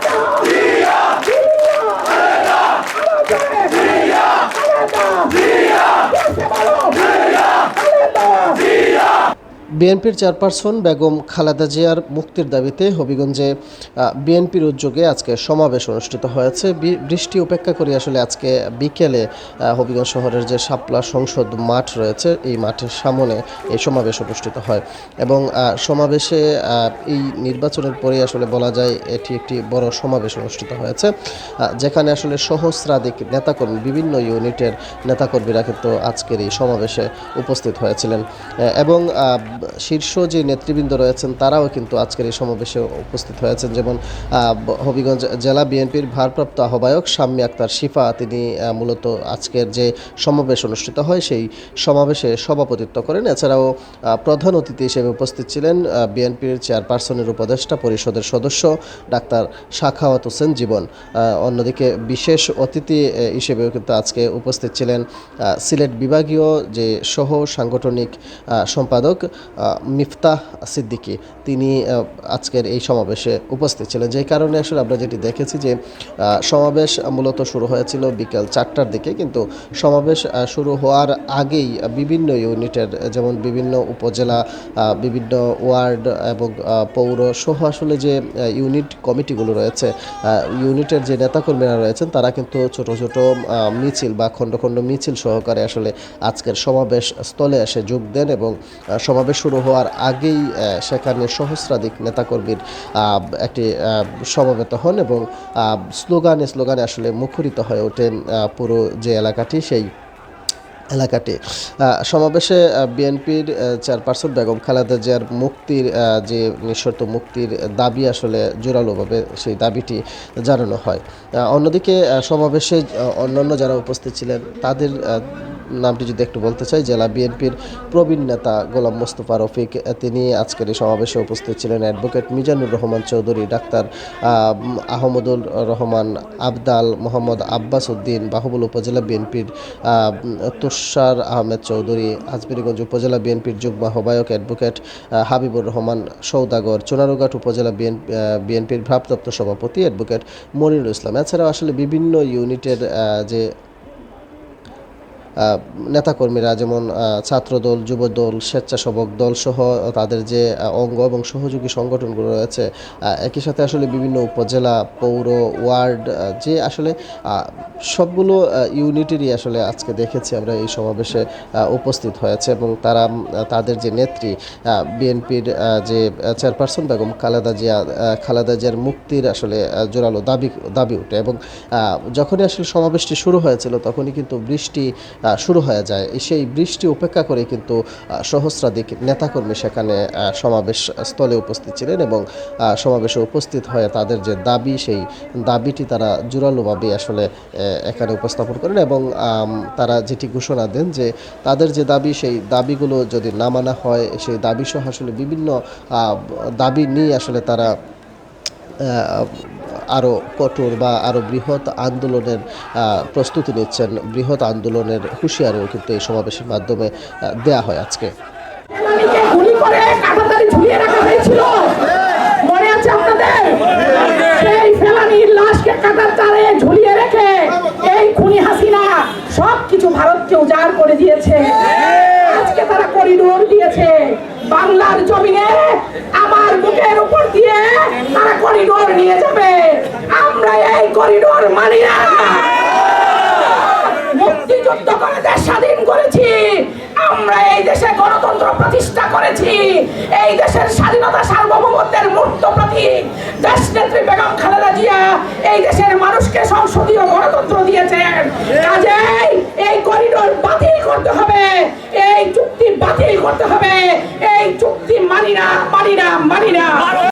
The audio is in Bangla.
走。বিএনপির চেয়ারপারসন বেগম খালেদা জিয়ার মুক্তির দাবিতে হবিগঞ্জে বিএনপির উদ্যোগে আজকে সমাবেশ অনুষ্ঠিত হয়েছে। বৃষ্টি উপেক্ষা করে আসলে আজকে বিকেলে হবিগঞ্জ শহরের যে শাপলা সংসদ মাঠ রয়েছে, এই মাঠের সামনে এই সমাবেশ অনুষ্ঠিত হয় এবং সমাবেশে এই নির্বাচনের পরে আসলে বলা যায় এটি একটি বড় সমাবেশ অনুষ্ঠিত হয়েছে যেখানে আসলে সহস্রাধিক নেতাকর্মী, বিভিন্ন ইউনিটের নেতাকর্মীরা কিন্তু আজকের এই সমাবেশে উপস্থিত হয়েছিলেন। এবং শীর্ষ যে নেতৃবৃন্দ রয়েছেন, তারাও কিন্তু আজকের এই সমাবেশে উপস্থিত হয়েছেন। যেমন হবিগঞ্জ জেলা বিএনপির ভারপ্রাপ্ত আহ্বায়ক শাম্মী আক্তার শিফা, তিনি মূলত আজকের যে সমাবেশ অনুষ্ঠিত হয়, সেই সমাবেশে সভাপতিত্ব করেন। এছাড়াও প্রধান অতিথি হিসেবে উপস্থিত ছিলেন বিএনপির চেয়ারপারসনের উপদেষ্টা পরিষদের সদস্য ডাক্তার শাখাওয়াত হোসেন জীবন। অন্যদিকে বিশেষ অতিথি হিসেবেও কিন্তু আজকে উপস্থিত ছিলেন সিলেট বিভাগীয় যে সহ সাংগঠনিক সম্পাদক মিফতাহ সিদ্দিকী, তিনি আজকের এই সমাবেশে উপস্থিত ছিলেন। যে কারণে আসলে আমরা যেটি দেখেছি যে সমাবেশ মূলত শুরু হয়েছিল বিকেল চারটার দিকে, কিন্তু সমাবেশ শুরু হওয়ার আগেই বিভিন্ন ইউনিটের, যেমন বিভিন্ন উপজেলা বিভিন্ন ওয়ার্ড এবং পৌর সহ আসলে যে ইউনিট কমিটিগুলো রয়েছে ইউনিটের যে নেতাকর্মীরা রয়েছেন, তারা কিন্তু ছোট ছোট মিছিল বা খণ্ড খণ্ড মিছিল সহকারে আসলে আজকের সমাবেশ স্থলে এসে যোগ দেন এবং সমাবেশ শুরু হওয়ার আগেই সেখানে সহস্রাধিক নেতাকর্মীর একটি সমবেত হন এবং স্লোগানে স্লোগানে আসলে মুখরিত হয়ে ওঠেন পুরো যে এলাকাটি, সেই এলাকাটি। সমাবেশে বিএনপির চেয়ারপারসন বেগম খালেদা জিয়ার মুক্তির যে নিঃশর্ত মুক্তির দাবি আসলে জোরালোভাবে সেই দাবিটি জানানো হয়। অন্যদিকে সমাবেশে অন্যান্য যারা উপস্থিত ছিলেন, তাদের নামটি যদি একটু বলতে চাই জেলা বিএনপির প্রবীণ নেতা গোলাম মোস্তফা রফিক তিনি আজকের এই সমাবেশে উপস্থিত ছিলেন অ্যাডভোকেট মিজানুর রহমান চৌধুরী ডাক্তার আহ, আহমদুল রহমান আবদাল মোহাম্মদ আব্বাস উদ্দিন বাহুবল উপজেলা বিএনপির তুষার আহমেদ চৌধুরী আজমিরগঞ্জ উপজেলা বিএনপির যুগ্ম আহ্বায়ক অ্যাডভোকেট হাবিবুর রহমান সৌদাগর চুনারুঘাট উপজেলা বিএনপির ভারপ্রাপ্ত সভাপতি অ্যাডভোকেট মনিরুল ইসলাম। এছাড়াও আসলে বিভিন্ন ইউনিটের যে নেতাকর্মীরা যেমন ছাত্রদল, যুবদল, স্বেচ্ছাসেবক দল সহ তাদের যে অঙ্গ এবং সহযোগী সংগঠনগুলো রয়েছে একই সাথে আসলে বিভিন্ন উপজেলা, পৌর, ওয়ার্ড যে আসলে সবগুলো ইউনিটেরই আসলে আজকে দেখেছি আমরা এই সমাবেশে উপস্থিত হয়েছে এবং তারা তাদের যে নেত্রী বিএনপির যে চেয়ারপারসন বেগম খালেদা জিয়া খালেদা জিয়ার মুক্তির আসলে জোরালো দাবি দাবি ওঠে এবং যখনই আসলে সমাবেশটি শুরু হয়েছিল তখনই কিন্তু বৃষ্টি শুরু হয়ে যায়। সেই বৃষ্টি উপেক্ষা করে কিন্তু সহস্রাধিক নেতাকর্মী সেখানে সমাবেশ স্থলে উপস্থিত ছিলেন এবং সমাবেশে উপস্থিত হয়ে তাদের যে দাবি, সেই দাবিটি তারা জোরালোভাবে আসলে এখানে উপস্থাপন করেন এবং তারা যেটি ঘোষণা দেন যে তাদের যে দাবি, সেই দাবিগুলো যদি না মানা হয়, সেই দাবি সহ আসলে বিভিন্ন দাবি নিয়ে আসলে তারা আরও কঠোর বা আরও বৃহৎ আন্দোলনের প্রস্তুতি নিচ্ছেন। বৃহৎ আন্দোলনের হুঁশিয়ারিও কিন্তু এই সমাবেশের মাধ্যমে দেয়া হয় আজকে। ঝুলিয়ে রাখা এই খুনি হাসিনা সব কিছু ভারতকে উজাড় করে দিয়েছে। আজকে তারা করিডোর দিয়েছে। বাংলার জমিনে আমার বুকের উপর দিয়ে তারা করিডোর নিয়ে যাবে। আমরা এই করিডোর মানি না। মুক্তিযুদ্ধ করে দেশ স্বাধীন করেছি। আমরা এই দেশে গণতন্ত্র প্রতিষ্ঠা করেছি। এই দেশের স্বাধীনতা সার্বভৌমত্বের মূর্ত প্রতীক। দেশ নেত্রী বেগম খালেদা জিয়া এই দেশের মানুষকে সংসদীয় গণতন্ত্র দিয়েছেন। কাজেই